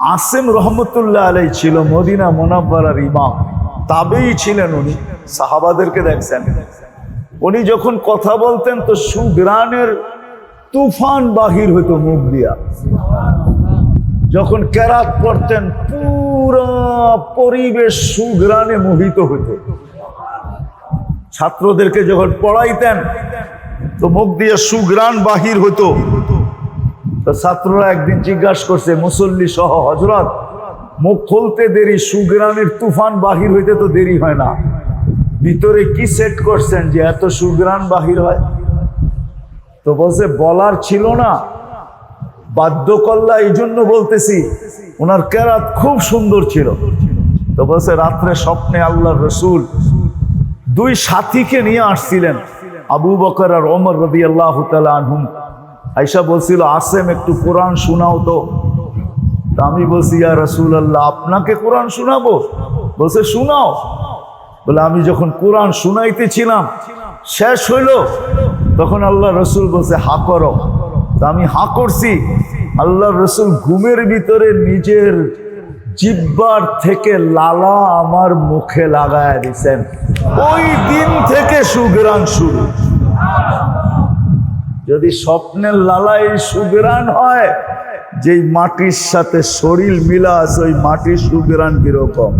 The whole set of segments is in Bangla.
আসেম রহমতুল্লাহ আলাই ছিল মদিনা মোনাব্বারার ইমাম। তাবেই ছিলেন উনি, সাহাবাদেরকে দেখছেন। উনি যখন কথা বলতেন তো সুগ্রানের তুফান বাহির হইতো মুখ দিয়া। যখন কেরাত পড়তেন, পুরো পরিবেশ সুগ্রানে মোহিত হইতো। ছাত্রদেরকে যখন পড়াইতেন, তো মুখ দিয়ে সুগ্রান বাহির হতো তো ছাত্ররা একদিন জিজ্ঞাসা করছে, মুসল্লি সহ হজরত মুখ খুলতে দেরি, সুগ্রানের তুফান বাহির হইতে তো দেরি হয় না। ভিতরে কি সেট করছেন যে এত সুগ্রান বাহির হয়? তো বলছে, বলার ছিল না। বাধ্য করলা এই জন্য বলতেছি ওনার কেরাত খুব সুন্দর ছিল। তো বলছে, রাত্রে স্বপ্নে আল্লাহ রসুল দুই সাথীকে নিয়ে আসছিলেন, আবু বকর আর ওমর রবি আল্লাহ তালা আনহুম। আইসা বলছিল, আসেম, একটু কোরআন শোনাও তো। আমি বলছি, ইয়া রসুল আল্লাহ আপনাকে কোরআন শোনাবো? বলছে, শোনাও। বলে, আমি যখন কোরআন শুনাইতেছিলাম, শেষ হইল, তখন আল্লাহ রসুল বলছে, হা করো। তা আমি হা করছি। আল্লাহ রসুল ঘুমের ভিতরে নিজের জিব্বার থেকে লালা আমার মুখে লাগায় দিছেন। ওই দিন থেকে সুগ্রান শুরু। যদি স্বপ্নের লালাই সুগ্রান হয়, যেই মাটির সাথে শরীর মিলা আছে, ওই মাটির সুগ্রান কীরকম?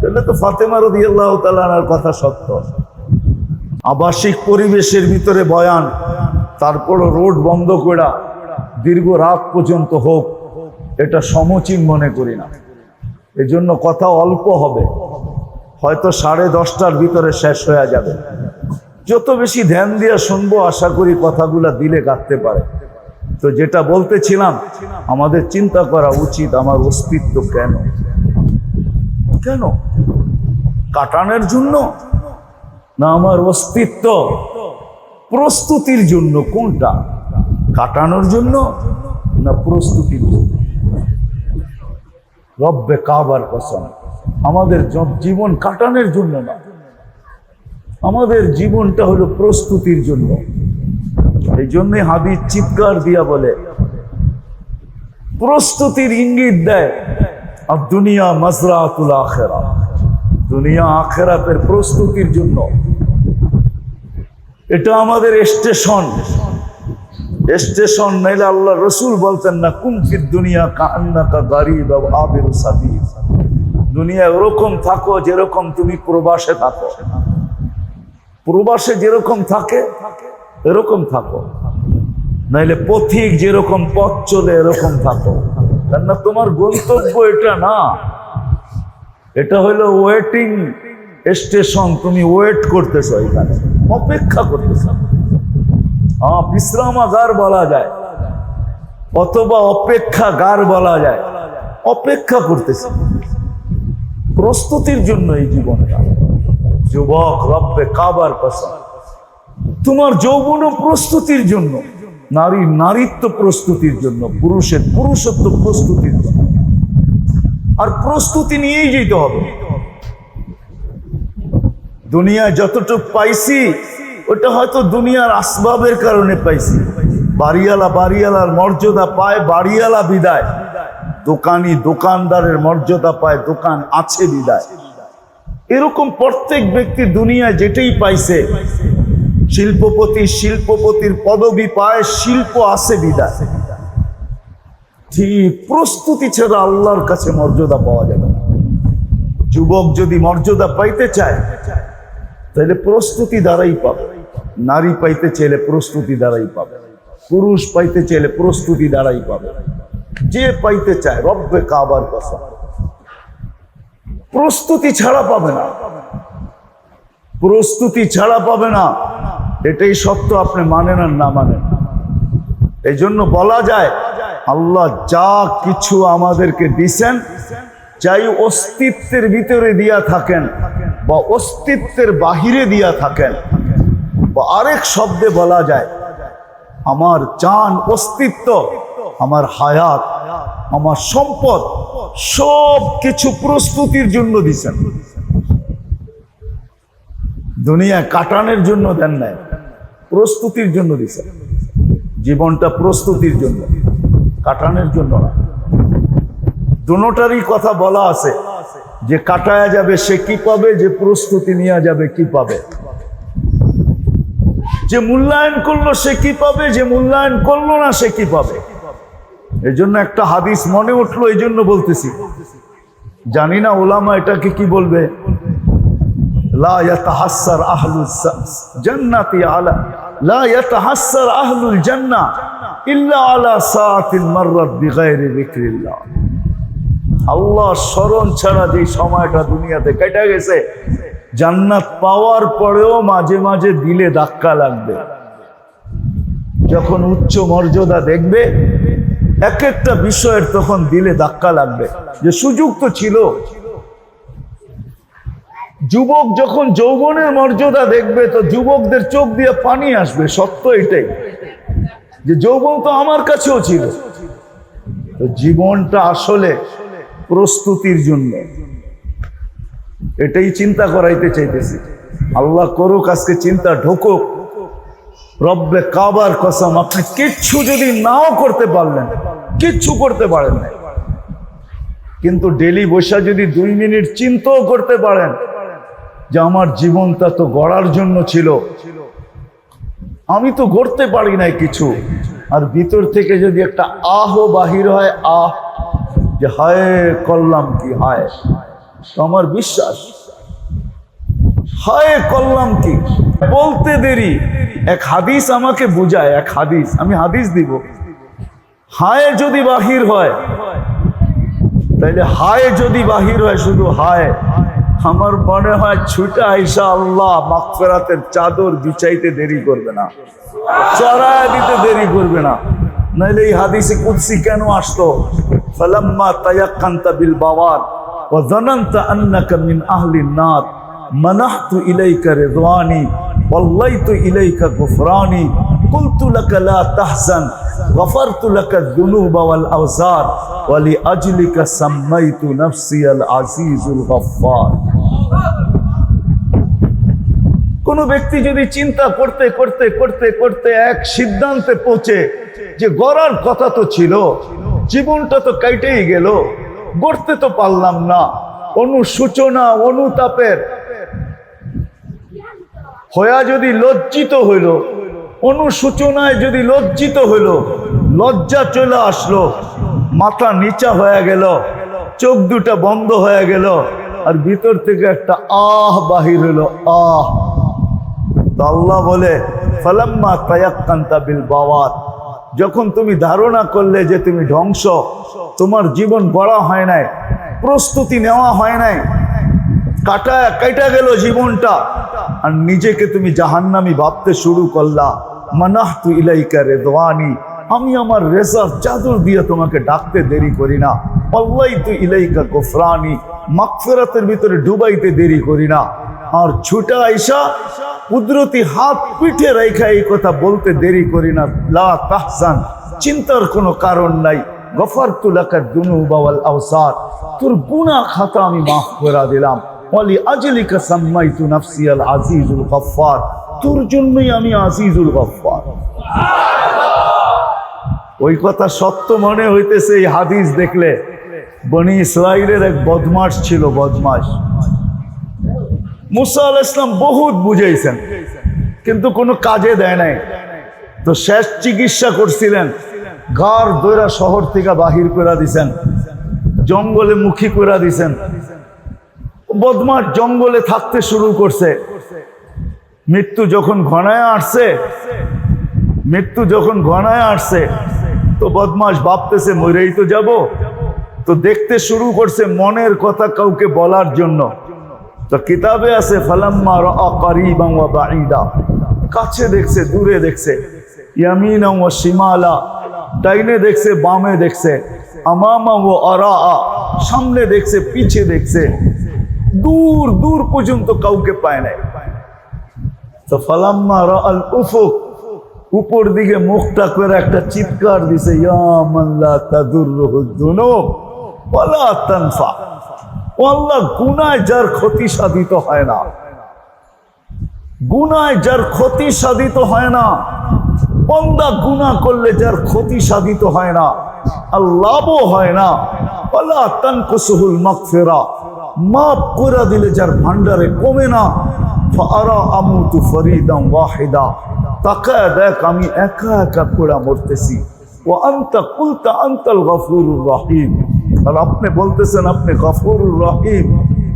তাহলে তো ফাতেমা রদি আল্লাহ তালার কথা সত্য। আবাসিক পরিবেশের ভিতরে বয়ান, তারপরও রোড বন্ধ করা দীর্ঘ রাত পর্যন্ত হোক, এটা সমচীন মনে করি না। এজন্য কথা অল্প হবে। হয়তো সাড়ে দশটার ভিতরে শেষ হয়ে যাবে। যত বেশি ধ্যান দিয়ে শুনব, আশা করি কথাগুলা দিলে কাটতে পারে। তো যেটা বলতেছিলাম, আমাদের চিন্তা করা উচিত আমার অস্তিত্ব কেন? কেন? কাটানোর জন্য না আমার অস্তিত্ব? প্রস্তুতির জন্য কোনটা? কাটানোর জন্য না প্রস্তুতির জন্য? রব্বে কাবার কসম, আমাদের জীবন কাটানোর জন্য না। আমাদের জীবনটা হলো প্রস্তুতির জন্য। এই জন্যে হাবিব চিৎকার দিয়া বলে, প্রস্তুতির ইঙ্গিত দেয় আর দুনিয়া মজরাতুল আখেরা দুনিয়া আখেরাতের প্রস্তুতির জন্য। এটা আমাদের স্টেশন। স্টেশন নাইলে আল্লাহ রসুল বলতেন না কুমফির দুনিয়া কান্না কা গারিব আবির সাবির। দুনিয়া ওরকম থাকো যেরকম তুমি প্রবাসে থাকো। প্রবাসে যেরকম থাকে, এরকম থাকো। নাইলে পথিক যেরকম পথ চলে, এরকম থাকো। কেননা তোমার গন্তব্য এটা না। এটা হলো ওয়েটিং স্টেশন তুমি ওয়েট করতেছো এখানে, অপেক্ষা করতেছো। হ্যাঁ বিশ্রামাগার বলা যায়, অথবা অপেক্ষাগার বলা যায়, অপেক্ষা করতেছে। প্রস্তুতির জন্য এই জীবনটা। যুবক, রব্বে কাবার কসম তোমার যৌবন প্রস্তুতির জন্য, নারী নারীত্ব প্রস্তুতির জন্য, পুরুষের পুরুষত্ব প্রস্তুতির জন্য। আর প্রস্তুতি নিয়েই যেতে হবে। দুনিয়ায় যতটুকু পাইছি, ওটা হয়তো দুনিয়ার আসবাবের কারণে পাইছি। বাড়িওয়ালা বাড়িওয়ালার মর্যাদা পায়, বাড়িওয়ালা বিদায়। দোকানি দোকানদারের মর্যাদা পায়, দোকান আছে বিদায়। এরকম প্রত্যেক ব্যক্তি দুনিয়ায় যেটাই পাইছে, শিল্পপতি, শিল্পপতির পদবি পায়, শিল্প আছে বিদায়। ঠিক প্রস্তুতি ছাড়া আল্লাহর কাছে মর্যাদা পাওয়া যাবে যুবক যদি মর্যাদা পাইতে চায়, তাহলে প্রস্তুতি দ্বারাই পাবে। নারী পাইতে চাইলে প্রস্তুতি দ্বারাই পাবে। পুরুষ পাইতে চাইলে প্রস্তুতি দ্বারাই পাবে। যে পাইতে চায়, রব্বে কাবার কথা প্রস্তুতি ছাড়া পাবে না। প্রস্তুতি ছাড়া পাবে না। এটাই সত্য, আপনি মানেন আর না মানেন। এই জন্য বলা যায়, আল্লাহ যা কিছু আমাদেরকে দিছেন চাই অস্তিত্বের ভিতরে দিয়া থাকেন বা অস্তিত্বের বাহিরে দিয়া থাকেন, বা আরেক শব্দে বলা যায়, আমার চান অস্তিত্ব, আমার হায়াত, আমার সম্পদ সব কিছু প্রস্তুতির জন্য দিছেন। দুনিয়া কাটানোর জন্য দেন নাই, প্রস্তুতির জন্য দিছেন। জীবনটা প্রস্তুতির জন্য, কাটানোর জন্য না। দুটারই কথা বলা আছে, যে কাটায়া যাবে সে কি পাবে, যে প্রস্তুতি নিয়ে যাবে কি পাবে। যে মূল্যায়ন করল সে কি পাবে, যে মূল্যায়ন করল না সে কি পাবে। এই জন্য একটা হাদিস মনে উঠল এই জন্য বলতেছি। জানি না ওলামা এটাকে কি বলবে? স্মরণ ছাড়া সময়টা দুনিয়াতে কেটে গেছে, জান্নাত পাওয়ার পরেও মাঝে মাঝে দিলে ধাক্কা লাগবে। যখন উচ্চ মর্যাদা দেখবে এক একটা বিষয়ের তখন দিলে ধাক্কা লাগবে। যে সুযোগ তো ছিল। যুবক যখন যৌবনের মর্যাদা দেখবে, তো যুবকদের চোখ দিয়ে পানি আসবে। সত্য এটাই। যে যৌবন তো আমার কাছেও ছিল। তো জীবনটা আসলে প্রস্তুতির জন্য। এটাই চিন্তা করাইতে চাইতেছি। আল্লাহ করুক, আজকে চিন্তা ঢোকুক। রব্বে কাবার কসম, আপনি কিচ্ছু যদি নাও করতে পারলেন, কিচ্ছু করতে পারেন না কিন্তু ডেলি বসা যদি দুই মিনিট চিন্তাও করতে পারেন যে আমার জীবনটা তো গড়ার জন্য ছিল, আমি তো গড়তে পারি নাই কিছু। আর ভিতর থেকে যদি একটা আহ বাহির হয়, আহ, যে হায় করলাম কি, হায়। তো আমার বিশ্বাস, হায় করলাম কি? বলতে দেরি। এক হাদিস আমাকে বুঝায়, এক হাদিস। আমি হাদিস দিব। হায় যদি বাহির হয়, তাইলে হায় যদি বাহির হয় শুধু হায়। আমার মনে হয় ছুটা আইসা আল্লাহ মাকফেরাতের চাদর বিছাইতে দেরি করবে না, চড়ায় দিতে দেরি করবে না। নাইলে এই হাদিসে কুৎসি কেন আসতো ফালাম্মা তায়াক্কান্তা বিল বাওয়ার ওয়া জানান্তা আন্নাকা মিন আহলিন নার। মানাহতু ইলাইকা রিদওয়ানি। ওয়াল্লাইতু ইলাইকা গুফরানি قلت لك لا تحزن غفرت لك الذنوب والأوزار ولأجلك سميت نفسي العزيز الغفار কোন ব্যক্তি যদি চিন্তা করতে করতে করতে করতে এক সিদ্ধান্তে পৌঁছে যে গড়ার কথা তো ছিল জীবনটা তো কাইটেই গেল গড়তে তো পারলাম না অনুসূচনা অনুতাপের হয়া যদি লজ্জিত হইল, অনুসূচনায় যদি লজ্জিত হইল, লজ্জা চলে আসলো, মাথা নিচা হয়ে গেল, চোখ দুটা বন্ধ হয়ে গেল, আর ভিতর থেকে একটা আহ বাহির হইল, আহ। আল্লাহ বলে, ফালাম্মা তায়াক্কান্তা বিল বাওয়ার যখন তুমি ধারণা করলে যে তুমি ধ্বংস, তোমার জীবন গড়া হয় নাই, প্রস্তুতি নেওয়া হয় নাই কাটা কাটা গেল জীবনটা। আর নিজেকে তুমি জাহান্নামি ভাবতে শুরু করলা। মানাহ তু ইলাইকা রেদওয়ানি। আমি আমার রেজার চাদর দিয়ে তোমাকে ডাকতে দেরি করি না। অল্লাই তু ইলাইকা গোফরানি মাকফেরাতের ভিতরে ডুবাইতে দেরি করি না। আর ছুটা আইসা কুদরতি হাত পিঠে রেখা এই কথা বলতে দেরি করি না। লা তাহসান চিন্তার কোনো কারণ নাই। গফার তুলাকার দুনু বাওয়াল আওসার। তোর গুনাহ খাতা আমি মাফ করে দিলাম। ওয়ালি আজলিকা সাম্মাইতু নাফসি আল আজিজুল গফফার। তোর জন্যই আমি আজিজুল গফফার। ওই কথা সত্য মনে হইতেছে এই হাদিস দেখলে। বনি ইসরায়েলের এক বদমাস ছিল বদমাস মুসা আল ইসলাম বহুত বুঝাইছেন, কিন্তু কোনো কাজে দেয় নাই। তো শেষ চিকিৎসা করছিলেন গার দৈরা শহর থেকে বাহির করে দিছেন, জঙ্গলে মুখী করে দিছেন। বদমাস জঙ্গলে থাকতে শুরু করছে। মৃত্যু যখন ঘনায় আসছে, মৃত্যু যখন ঘনায় আসছে, তো বদমাস ভাবতেছে, মরেই তো যাব। তো দেখতে শুরু করছে মনের কথা কাউকে বলার জন্য। তো কিতাবে আছে, ফালাম্মা বাঈদা। কাছে দেখছে, দূরে দেখছে। ইয়ামিনা ওয়া শিমালা। ডাইনে দেখছে, বামে দেখছে। আমামা ও আরা সামনে দেখছে, পিছে দেখছে। দূর দূর পর্যন্ত কাউকে পায় নাই। তো ফালাম্মা রাআল উফুক, উপর দিকে মুখটা করে একটা চিৎকার দিছে আল্লাহ, গুনায় যার ক্ষতি সাধিত হয় না। গুনায় যার ক্ষতি সাধিত হয় না। বন্দা গুনাহ করলে যার ক্ষতি সাধিত হয় না। আর লাভও হয় না। ওয়ালা তানকুসুহুল মাগফিরা। মাফ করে দিলে যার ভান্ডারে কমে না। আমুতু ফরিদাম দেখ, আমি একা একা মরতেছি। ও কুলতা আর আপনি বলতেছেন, আপনি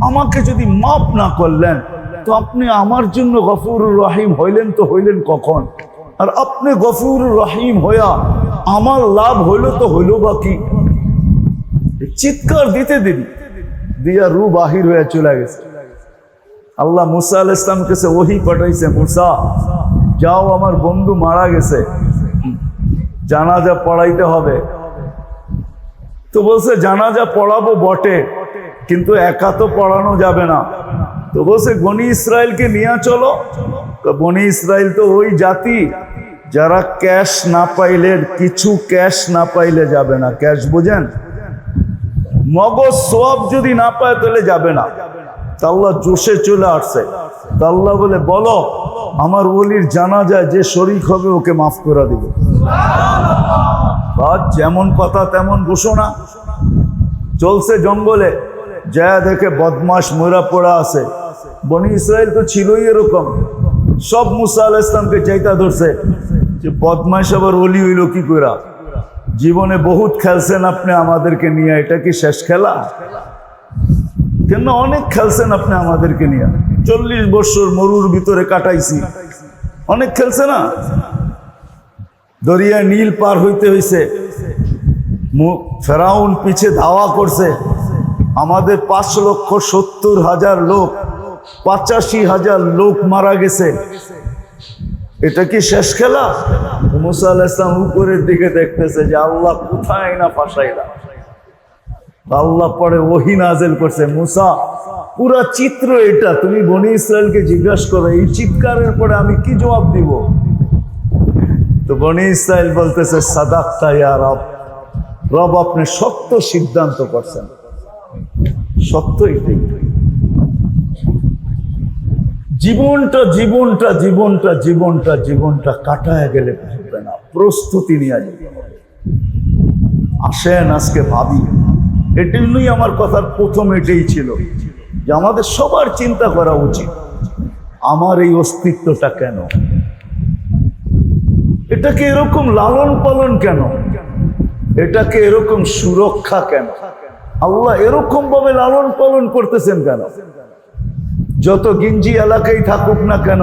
আমাকে যদি মাফ না করলেন, তো আপনি আমার জন্য গফুরুর রহিম হইলেন তো হইলেন কখন? আর আপনি গফুরুর রহিম হইয়া আমার লাভ হইল তো হইল বা কি? চিৎকার দিতে দিবি দিয়া রু বাহির হয়ে চলে গেছে। আল্লাহ মুসা আল ইসলাম কাছে ওহি পাঠাইছে, মুসা, যাও, আমার বন্ধু মারা গেছে। জানাজা পড়াইতে হবে। তো বলছে, জানাজা পড়াবো বটে, কিন্তু একা তো পড়ানো যাবে না। তো বলছে গনি ইসরায়েলকে নিয়ে চলো। বনি ইসরায়েল তো ওই জাতি, যারা ক্যাশ না পাইলে, কিছু ক্যাশ না পাইলে যাবে না। ক্যাশ বোঝেন? মগজ সব যদি না পায় তাহলে যাবে না। তা আল্লাহ জোশে চলে আসছে। তা আল্লাহ বলে, বলো, আমার ওলির জানা যায় যে শরিক হবে ওকে মাফ করে দিবে। যেমন কথা তেমন ঘোষণা। চলছে জঙ্গলে। যা দেখে বদমাস মরা পড়া আছে। বনি ইসরায়েল তো ছিলই এরকম। সব মুসা আল ইসলামকে চাইতা ধরছে যে বদমাস আবার অলি হইল কি করা জীবনে বহুত খেলছেন আপনি আমাদেরকে নিয়ে, এটা কি শেষ খেলা? কেন অনেক খেলছেন আপনি আমাদেরকে নিয়ে? চল্লিশ বছর মরুর ভিতরে কাটাইছি। অনেক খেলছে না? দরিয়া নীল পার হইতে হইছে। ফেরাউন পিছে ধাওয়া করছে। আমাদের পাঁচ লক্ষ সত্তর হাজার লোক, পঁচাশি হাজার লোক মারা গেছে। এটা কি শেষ খেলা? মুসা আল ইসলাম উপরের দিকে দেখতেছে যে আল্লাহ কোথায় না ফাঁসাইলা? আল্লাহ পরে ওহি নাজেল করছে, মুসা, পুরা চিত্র এটা। তুমি বনি ইসরায়েলকে জিজ্ঞাসা করো, এই চিৎকারের পরে আমি কি জবাব দিব? তো বনি ইসরায়েল বলতেছে, সাদাক্তা ইয়া রব রব আপনি সত্য সিদ্ধান্ত করছেন। সত্য এটাই। জীবনটা জীবনটা জীবনটা জীবনটা জীবনটা কাটায় গেলে হবে না। প্রস্তুতি নিয়ে যেতে হবে আসেন আজকে ভাবি। এটাই আমার কথার প্রথম এটাই ছিল যে আমাদের সবার চিন্তা করা উচিত, আমার এই অস্তিত্বটা কেন? এটাকে এরকম লালন পালন কেন? এটাকে এরকম সুরক্ষা কেন? আল্লাহ এরকম ভাবে লালন পালন করতেছেন কেন? যত গিঞ্জি এলাকায় থাকুক না কেন,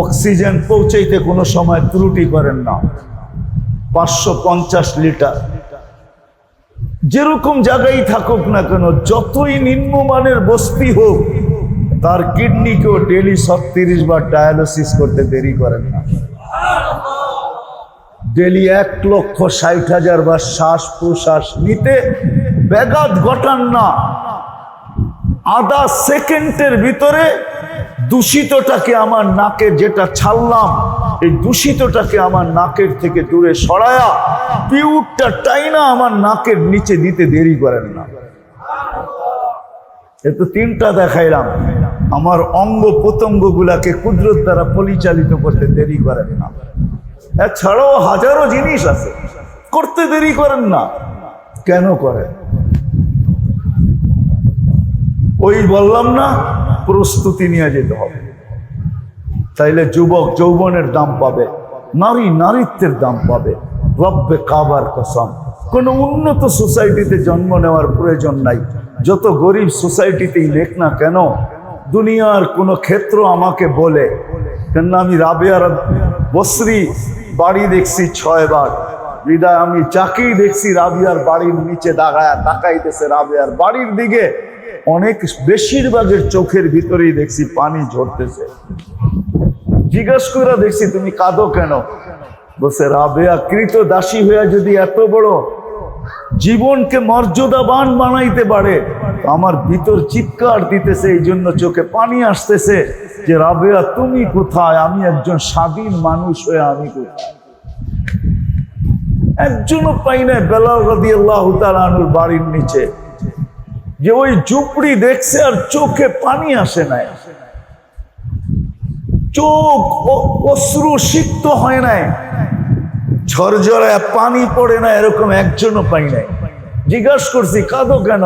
অক্সিজেন পৌঁছাইতে কোনো সময় ত্রুটি করেন না। পাঁচশো পঞ্চাশ লিটার। যেরকম জায়গায় থাকুক না কেন, যতই নিম্নমানের বস্তি হোক, তার কিডনিকেও ডেলি ছত্রিশ বার ডায়ালিসিস করতে দেরি করেন না। ডেলি এক লক্ষ ষাট হাজার বার শ্বাস প্রশ্বাস নিতে ব্যাঘাত ঘটান না। আধা সেকেন্ডের ভিতরে দূষিতটাকে আমার নাকে যেটা ছাড়লাম, এই দূষিতটাকে আমার নাকের থেকে দূরে সরায়া পিউরটা টাইনা আমার নাকের নিচে দিতে দেরি করেন না। এ তো তিনটা দেখাইলাম। আমার অঙ্গ প্রত্যঙ্গ গুলাকে কুদরত দ্বারা পরিচালিত করতে দেরি করেন না। এছাড়াও হাজারো জিনিস আছে, করতে দেরি করেন না। কেন করেন? ওই বললাম না, প্রস্তুতি নিয়ে যেতে হবে। তাইলে যুবক যৌবনের দাম পাবে, নারী নারীত্বের দাম পাবে। রব্বে কাবার কসম। কোনো উন্নত সোসাইটিতে জন্ম নেওয়ার প্রয়োজন নাই। যত গরিব সোসাইটিতেই লেখ না কেন, দুনিয়ার কোনো ক্ষেত্র আমাকে বলে, কেন আমি রাবেয়ার বসরি বাড়ি দেখছি ছয়বার বিদায় আমি যাকেই দেখছি রাবিয়ার বাড়ির নিচে দাগায় তাকাইতেছে রাবিয়ার বাড়ির দিকে। অনেক বেশিরভাগের চোখের ভিতরেই দেখছি পানি ঝরতেছে। জিজ্ঞাসা করে দেখছি, তুমি কাঁদো কেন? বসে রাবেয়া কৃত দাসী হইয়া যদি এত বড় জীবনকে মর্যাদাবান বানাইতে পারে আমার ভিতর চিৎকার দিতেছে, এই জন্য চোখে পানি আসতেছে যে, রাবেয়া, তুমি কোথায়? আমি একজন স্বাধীন মানুষ হয়ে আমি কোথায়? একজনও পাই না বেলাল রাদি আল্লাহ বাড়ির নিচে। যে ওই ঝুপড়ি দেখছে আর চোখে পানি আসে নাই। চোখ অশ্রু সিক্ত হয় নাই। ঝরঝরায় পানি পড়ে না এরকম একজনও পাই নাই। জিজ্ঞাসা করছি, কাঁদো কেন?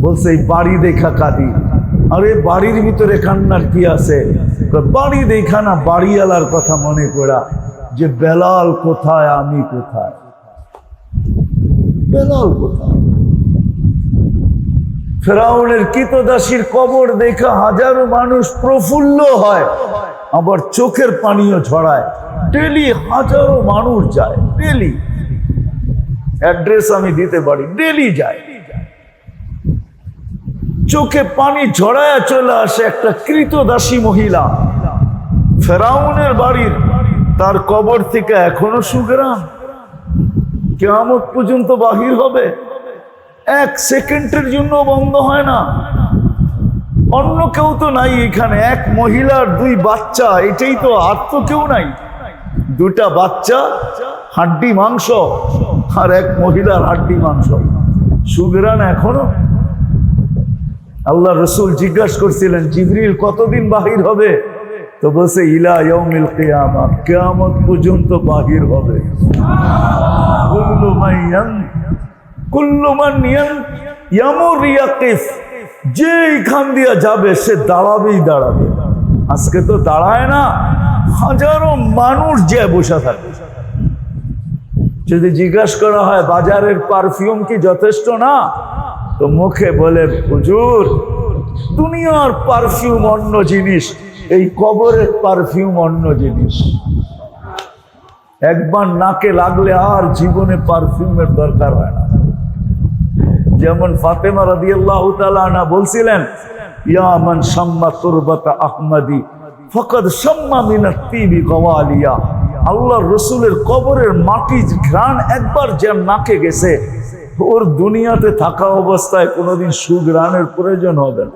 বলছে, এই বাড়ি দেখা কাঁদি। আরে, বাড়ির ভিতরে কান্নার কি আছে? বাড়ি দেখা না, বাড়িওয়ালার কথা মনে করা যে, বেলাল কোথায়, আমি কোথায়? বেলাল কোথায়? ফেরাউনের কৃতদাসীর কবর দেখা হাজারো মানুষ প্রফুল্ল হয়, আবার চোখের পানিও ছড়ায়। ডেলি হাজারো মানুষ যায় ডেলি অ্যাড্রেস আমি দিতে পারি ডেলি যায়। চোখে পানি ঝরায় চলে আসে একটা কৃতদাসী মহিলা। ফেরাউনের বাড়ির, তার কবর থেকে এখনও সুগ্রাম। কেমন পর্যন্ত বাহির হবে। এক সেকেন্ডের জন্য বন্ধ হয় না। অন্য কেউ তো নাই এখানে। এক মহিলার দুই বাচ্চা, এটাই তো আর তো কেউ নাই। দুটা বাচ্চা, হাড্ডি, মাংস, আর এক মহিলার হাড্ডি, মাংস। সুগ্রান এখনও? আল্লাহ রসুল জিজ্ঞাসা করছিলেন, জিবরিল, কতদিন বাহির হবে? তো বলছে, ইলা ইয়ৌমিল কিয়ামা, কিয়ামত পর্যন্ত বাহির হবে। কুল্লু মাইয়ান কুল্লু মান ইয়ান ইয়ামুর ইয়াকিফ যে এখান দিয়া যাবে সে দাঁড়াবেই দাঁড়াবে। আজকে তো দাঁড়ায় না, হাজারো মানুষ যে বসে থাকে। যদি জিজ্ঞাসা করা হয়, বাজারের পারফিউম কি যথেষ্ট না? তো মুখে বলে, হুজুর, দুনিয়ার পারফিউম অন্য জিনিস, এই কবরের পারফিউম অন্য জিনিস। একবার নাকে লাগলে আর জীবনে পারফিউমের দরকার হয় না। যেমন ফাতেমা রাদিয়াল্লাহু তাআলা আনহা বলছিলেন ইয়ামান সাম্মা তুরবাতা আহমদি, ফকদ সাম্মা মিনাত তিবি কওয়ালিয়া। আল্লাহ রসুলের কবরের মাটি ঘ্রাণ একবার যে নাকে গেছে, ওর দুনিয়াতে থাকা অবস্থায় কোনোদিন সুগ্রাণের প্রয়োজন হবে না।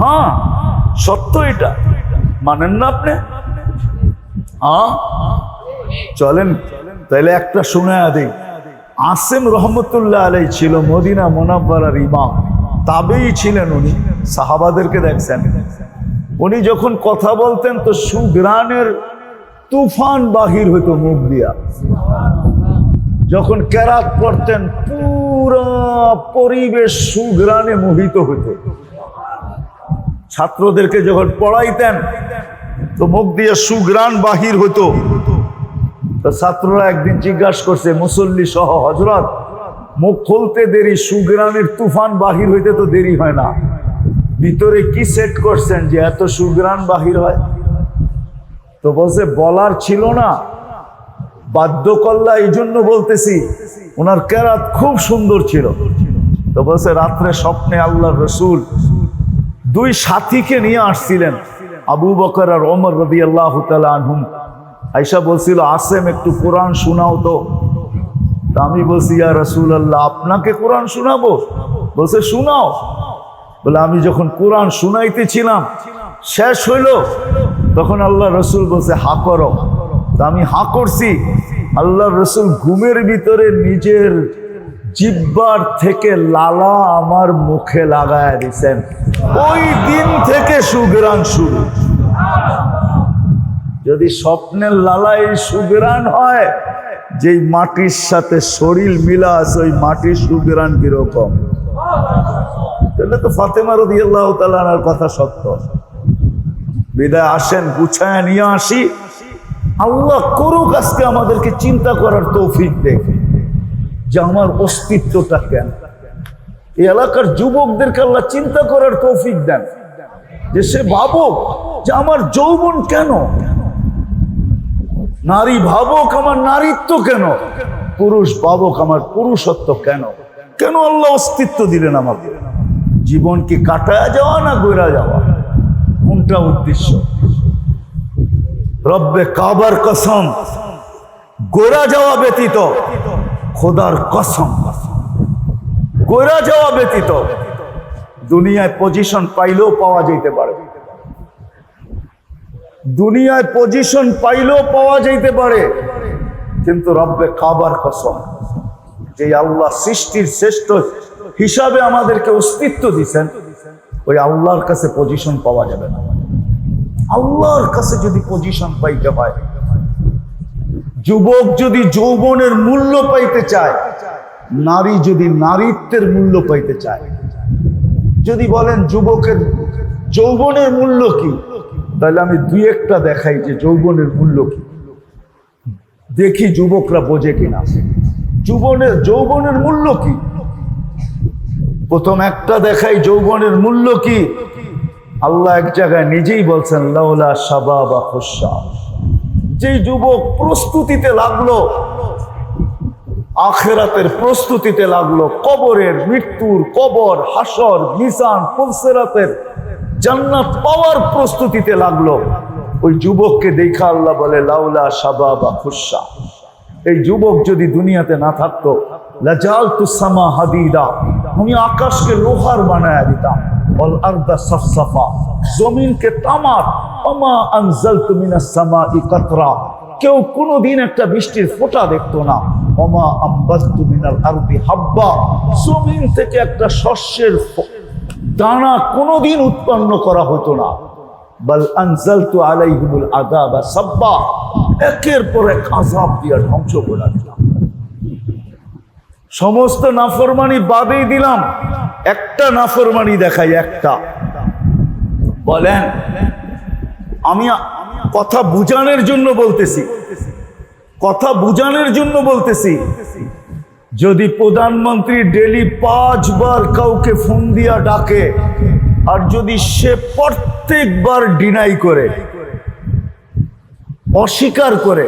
হ্যাঁ সত্য এটা। মানেন না আপনি? হ্যাঁ চলেন তাহলে একটা শুনে দিই। আসেম রহমতুল্লাহ আলাই ছিল মদিনা মোনাব্বারার ইমাম। তাবেই ছিলেন উনি। সাহাবাদেরকে দেখছেন। উনি যখন কথা বলতেন তো সুগ্রানের তুফান বাহির হইতো মুখ দিয়া। যখন কেরাত পড়তেন, পুরো পরিবেশ সুগ্রানে মোহিত হইতো। ছাত্রদেরকে যখন পড়াইতেন, তো মুখ দিয়ে সুগ্রান বাহির হতো তো ছাত্ররা একদিন জিজ্ঞাসা করছে, মুসল্লি সহ হজরত মুখ খুলতে দেরি, সুগ্রানের তুফান বাহির হইতে তো দেরি হয় না। ভিতরে কি সেট করছেন যে এত সুগ্রান বাহির হয়? তো বলছে, বলার ছিল না। বাধ্য করলা এই জন্য বলতেছি ওনার কেরাত খুব সুন্দর ছিল। তো বলছে, রাত্রে স্বপ্নে আল্লাহ রসুল দুই সাথীকে নিয়ে আসছিলেন, আবু বকর আর ওমর রবি আল্লাহ তালা আনহুম। আইসা বলছিল, আসেম, একটু কোরআন শোনাও তো। আমি বলছি, ইয়া রসুল আল্লাহ আপনাকে কোরআন শোনাবো? বলছে, শোনাও। বলে, আমি যখন কোরআন শুনাইতেছিলাম, শেষ হইল, তখন আল্লাহ রসুল বলছে, হা করো। তা আমি হা করছি। আল্লাহ রসুল ঘুমের ভিতরে নিজের জিব্বার থেকে লালা আমার মুখে লাগায় দিছেন। ওই দিন থেকে সুগ্রান শুরু। যদি স্বপ্নের লালাই সুগ্রান হয়, যেই মাটির সাথে শরীর মিলা আছে, ওই মাটির সুগ্রান কীরকম? তাহলে তো ফাতেমা রদি আল্লাহ তালার কথা সত্য। বিদায় আসেন, গুছায় নিয়ে আসি। আল্লাহ করুক আজকে আমাদেরকে চিন্তা করার তৌফিক দেখে যে আমার অস্তিত্বটা কেন? এই এলাকার যুবকদেরকে আল্লাহ চিন্তা করার তৌফিক দেন। যে সে ভাবুক যে আমার যৌবন কেন? নারী ভাবক আমার নারীত্ব কেন? পুরুষ ভাবক আমার পুরুষত্ব কেন? কেন আল্লাহ অস্তিত্ব দিলেন আমাকে? জীবন কি কাটায় যাওয়া না গইরা যাওয়া? কোনটা উদ্দেশ্য? রব্বে কাবার কসম গোরা যাওয়া ব্যতীত খোদার কসম। গোরা যাওয়া ব্যতীত দুনিয়ায় পজিশন পাইলেও পাওয়া যেতে পারে। দুনিয়ায় পজিশন পাইলেও পাওয়া যাইতে পারে, কিন্তু রব্বে কাবার কসম যে আল্লাহ সৃষ্টির শ্রেষ্ঠ হিসাবে আমাদেরকে অস্তিত্ব দিচ্ছেন ওই আল্লাহর কাছে পজিশন পাওয়া যাবে না। আল্লাহর কাছে যদি পজিশন পাইতে হয়, যুবক যদি যৌবনের মূল্য পাইতে চায়, নারী যদি নারীত্বের মূল্য পাইতে চায়, যদি বলেন যুবকের যৌবনের মূল্য কি তাহলে আমি দুই একটা দেখাই যে যৌবনের মূল্য কি। দেখি যুবকরা বোঝে কিনা। যুবনের, যৌবনের মূল্য কি? প্রথম একটা দেখাই যৌবনের মূল্য কি? আল্লাহ এক জায়গায় নিজেই বলছেন, লাউলা সাবা বা খুশা। যে যুবক প্রস্তুতিতে লাগল, আখেরাতের প্রস্তুতিতে লাগল, কবরের মৃত্যুর কবর, হাসর মিসান ফুলসেরাতের জান্নাত পাওয়ার প্রস্তুতিতে লাগল। ওই যুবককে দেখা আল্লাহ বলে, লাউলা সাবা বা খুশা। এই যুবক যদি দুনিয়াতে না থাকতো লাজাল তুসামা হাদিদা। আমি আকাশকে লোহার বানায় দিতাম। অল আর্দা সফসফা। জমিনকে তামার। অমা আনজালতু মিনাস সামাই কাতরা। কেউ কোনোদিন একটা বৃষ্টির ফোঁটা দেখতো না। অমা আব্বাস্তু মিনাল আরদি হাব্বা। জমিন থেকে একটা শস্যের দানা কোনোদিন উৎপন্ন করা হতো না। বল আনজালতু আলাইহিমুল আযাবা সাব্বা। একের পর এক আজাব দিয়ে ধ্বংস করে দিলাম। সমস্ত নাফরমানি বাদেই দিলাম। একটা নাফরমানি দেখাই, একটা। বলেন, আমি কথা বুঝানোর জন্য বলতেছি। কথা বুঝানোর জন্য বলতেছি। যদি প্রধানমন্ত্রী ডেলি পাঁচবার কাউকে ফোন দিয়া ডাকে, আর যদি সে প্রত্যেকবার ডিনাই করে, অস্বীকার করে,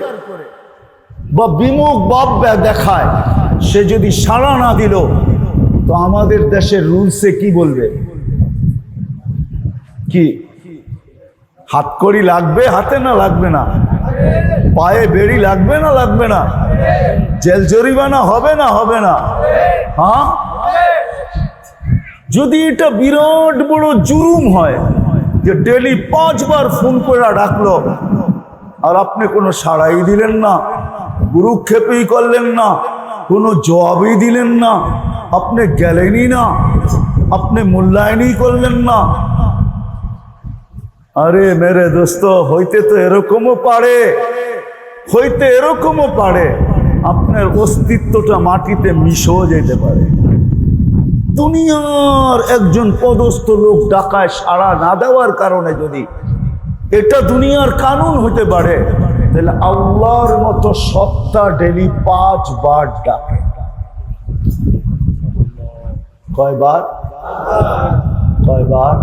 বা বিমুখ ভাব দেখায়, সে যদি সাড়া না দিল, তো আমাদের দেশের রুলসে কি বলবে? কি? হাতকড়ি লাগবে, হাতে না লাগবে না? পায়ে বেড়ি লাগবে না লাগবে না। জেল জরিমানা হবে না হবে না। হ্যাঁ? যদি এটা বিরাট বড় জুলুম হয়, যে ডেলি পাঁচবার ফোন করে ডাকলো, আর আপনি কোনো সাড়াই দিলেন না গুরুক্ষেপই করলেন না, কোনো জবাবই দিলেন না, আপনি গেলেনই না, আপনি মূল্যায়নই করলেন না আরে মেরে দোস্ত, হইতে তো এরকমও পারে। হইতে এরকমও পারে। আপনার অস্তিত্বটা মাটিতে মিশও যেতে পারে। দুনিয়ার একজন পদস্থ লোক ডাকায় সাড়া না দেওয়ার কারণে যদি এটা দুনিয়ার কানুন হতে পারে, তাহলে আল্লাহর মতো সত্তা ডেলি পাঁচবার ডাকে। কয়বার? কয়বার?